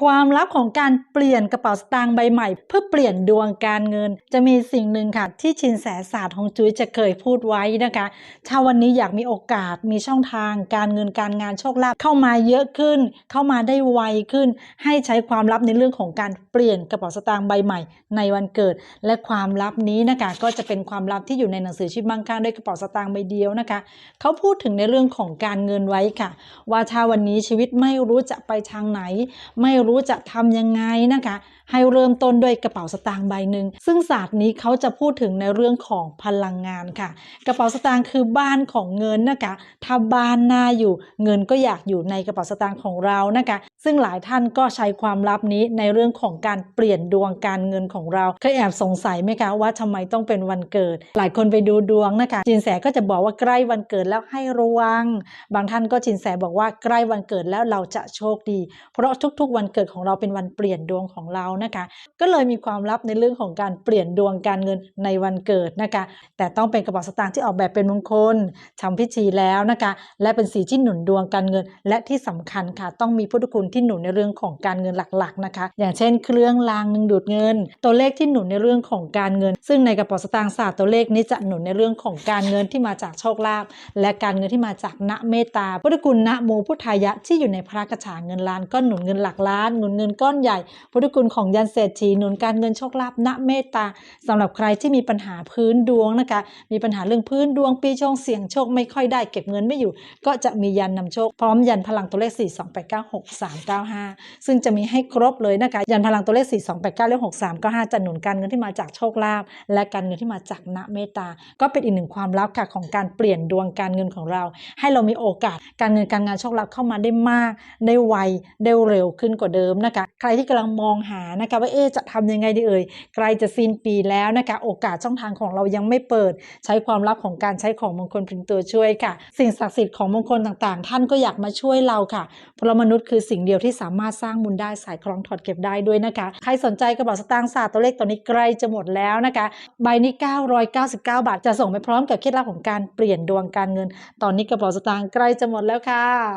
ความลับของการเปลี่ยนกระเป๋าสตางค์ใบใหม่ เพื่อเปลี่ยนดวงการเงิน จะมีสิ่งหนึ่งค่ะ ที่ชินแสศาสตร์ของจุ้ยจะเคยพูดไว้นะคะ ถ้าวันนี้อยากมีโอกาสมีช่องทาง การเงินการงานโชคลาภเข้ามาเยอะขึ้น เข้ามาได้ไวขึ้น ให้ใช้ความลับในเรื่องของการเปลี่ยนกระเป๋าสตางค์ใบใหม่ ในวันเกิด และความลับนี้นะคะ ก็จะเป็นความลับที่อยู่ในหนังสือชีวิตมั่งคั่งด้วยกระเป๋าสตางค์ใบเดียวนะคะ เขาพูดถึงในเรื่องของการเงินไว้ค่ะ ว่าถ้าวันนี้ชีวิตไม่รู้จะไปทางไหนไม่รู้จะทำยังไงนะคะ ให้เริ่มต้นด้วยกระเป๋าสตางค์ใบหนึ่งซึ่งศาสตร์นี้เขาจะพูดถึงในเรื่องของพลังงานค่ะ กระเป๋าสตางค์คือบ้านของเงินนะคะถ้าบ้านน่าอยู่เงินก็อยากอยู่ในกระเป๋าสตางค์ของเรานะคะ ซึ่งหลายท่านก็ใช้ความลับนี้ในเรื่องของการเปลี่ยนดวงการเงินของเราเคยแอบสงสัยไหมคะว่าทำไมต้องเป็นวันเกิด หลายคนไปดูดวงนะคะจินแสก็จะบอกว่าใกล้วันเกิดแล้วให้ระวัง บางท่านก็จินแสบอกว่าใกล้วันเกิดแล้วเราจะโชคดี เพราะทุกๆวันเกิดของเราเป็นวันเปลี่ยนดวงของเรานะคะ ก็เลยมีความลับในเรื่องของการเปลี่ยนดวงการเงินในวันเกิดนะคะ แต่ต้องเป็นกระเป๋าสตางค์ที่ออกแบบเป็นมงคลทำพิธีแล้วนะคะ และเป็นสีที่หนุนดวงการเงิน และที่สำคัญค่ะ ต้องมีพุทธคุณที่หนุนในเรื่องของการเงินหลักๆนะคะ อย่างเช่น เครื่องรางหนึ่งดูดเงิน ตัวเลขที่หนุนในเรื่องของการเงิน ซึ่งในกระเป๋าสตางค์ศาสตร์ตัวเลขนี้จะหนุนในเรื่องของการเงินที่มาจากโชคลาภและการเงินที่มาจากณเมตตาพุทธคุณณโมพุทธายะที่อยู่ในพระกระถางเงินล้านก็หนุนเงินหลักล้านหนุนเงินก้อนใหญ่ พุทธคุณของยันเศรษฐีหนุนการเงินโชคลาภณเมตตาสำหรับใครที่มีปัญหาพื้นดวงนะคะ มีปัญหาเรื่องพื้นดวงปีชงเสี่ยงโชคไม่ค่อยได้เก็บเงินไม่อยู่ ก็จะมียันนำโชคพร้อมยันพลังตัวเลข 4 2 8 9 6 3 9 5 ซึ่งจะมีให้ครบเลยนะคะยันพลังตัวเลข 4 2 8 9และ6 3 9 5จะหนุนการเงินที่มาจากโชคลาภและการเงินที่มาจากณเมตตา ก็เป็นอีกหนึ่งความลับค่ะของการเปลี่ยนดวงการเงินของเรา ให้เรามีโอกาสการเงินการงานโชคลาภเข้ามาได้มาก ได้ไวได้เร็วขึ้นกว่าเดิมนะคะ ใครที่กำลังมองหานะคะว่าเอ๊จะทำยังไงดีเอ่ยใกล้จะสิ้นปีแล้วนะคะโอกาสช่องทางของเรายังไม่เปิด ใช้ความลับของการใช้ของมงคลเป็นตัวช่วยค่ะ สิ่งศักดิ์สิทธิ์ของมงคลต่างๆ ท่านก็อยากมาช่วยเราค่ะ เพราะมนุษย์คือสิ่งเดียวที่สามารถสร้างบุญได้สายคล้องถอดเก็บได้ด้วยนะคะ ใครสนใจกระเป๋าสตางค์ศาสตร์ตัวเลขตอนนี้ใกล้จะหมดแล้วนะคะ ใบนี้ 999 บาทจะส่งไปพร้อมกับเคล็ดลับของการเปลี่ยนดวงการเงิน ตอนนี้กระเป๋าสตางค์ใกล้จะหมดแล้วค่ะ